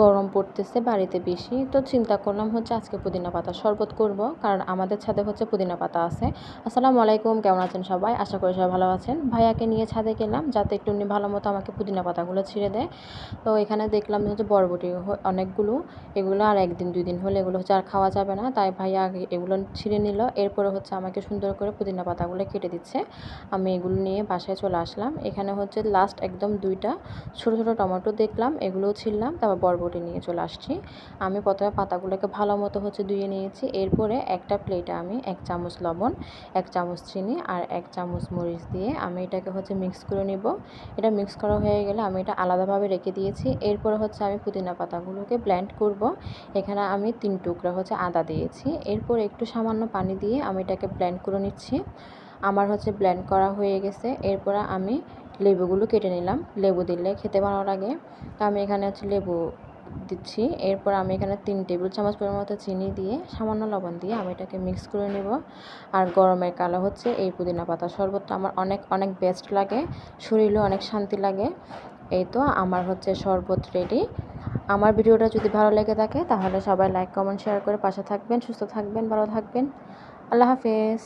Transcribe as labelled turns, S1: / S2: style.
S1: গরম পড়তেছে বাড়িতে বেশি, তো চিন্তা করলাম হচ্ছে আজকে পুদিনা পাতা শরবত করব, কারণ আমাদের ছাদে হচ্ছে পুদিনা পাতা আছে। আসসালামু আলাইকুম, কেমন আছেন সবাই? আশা করি সবাই ভালো আছেন। ভাইয়াকে নিয়ে ছাদে গেলাম, যাতে একটু ভালো মতো আমাকে পুদিনা পাতাগুলো ছিঁড়ে দেয়। তো এখানে দেখলাম হচ্ছে বরবটি অনেকগুলো, এগুলো আর একদিন দুই দিন হলে এগুলো হচ্ছে আর খাওয়া যাবে না, তাই ভাইয়া আগে এগুলো ছিঁড়ে নিল, এরপরে হচ্ছে আমাকে সুন্দর করে পুদিনা পাতাগুলো কেটে দিচ্ছে। আমি এগুলো নিয়ে বাসায় চলে আসলাম, এখানে হচ্ছে লাস্ট একদম দুইটা ছোটো ছোটো টমেটো দেখলাম, এগুলোও ছিললাম তারপর বরবটি নিয়ে চলে আসছি। আমি প্রথমে পাতাগুলোকে ভালো মতো হচ্ছে ধুয়ে নিয়েছি। এরপরে একটা প্লেটে আমি এক চামচ লবণ, এক চামচ চিনি আর এক চামচ মরিচ দিয়ে আমি এটাকে হচ্ছে মিক্স করে নিব। এটা মিক্স করা হয়ে গেলে আমি এটা আলাদাভাবে রেখে দিয়েছি। এরপরে হচ্ছে আমি পুদিনা পাতাগুলোকে ব্ল্যান্ড করব। এখানে আমি তিন টুকরা হচ্ছে আদা দিয়েছি। এরপর একটু সামান্য পানি দিয়ে আমি এটাকে ব্ল্যান্ড করে নিচ্ছি। আমার হচ্ছে ব্ল্যান্ড করা হয়ে গেছে। এরপরে আমি লেবুগুলো কেটে নিলাম। লেবু দিলে খেতে ভালো লাগে। তো আমি এখানে হচ্ছে লেবু দিচ্ছি। এরপর আমি এখানে তিন টেবিল চামচ পরিমাণ মতো চিনি দিয়ে সামান্য লবণ দিয়ে আমি এটাকে মিক্স করে নেব। আর গরমের কালো হচ্ছে এই পুদিনা পাতা শরবতটা আমার অনেক অনেক বেস্ট লাগে। শরীরেও অনেক শান্তি লাগে। এই তো আমার হচ্ছে শরবত রেডি আমার ভিডিওটা যদি ভালো লেগে থাকে তাহলে সবাই লাইক কমেন্ট শেয়ার করে পাশে থাকবেন, সুস্থ থাকবেন, ভালো থাকবেন। আল্লাহ হাফেজ।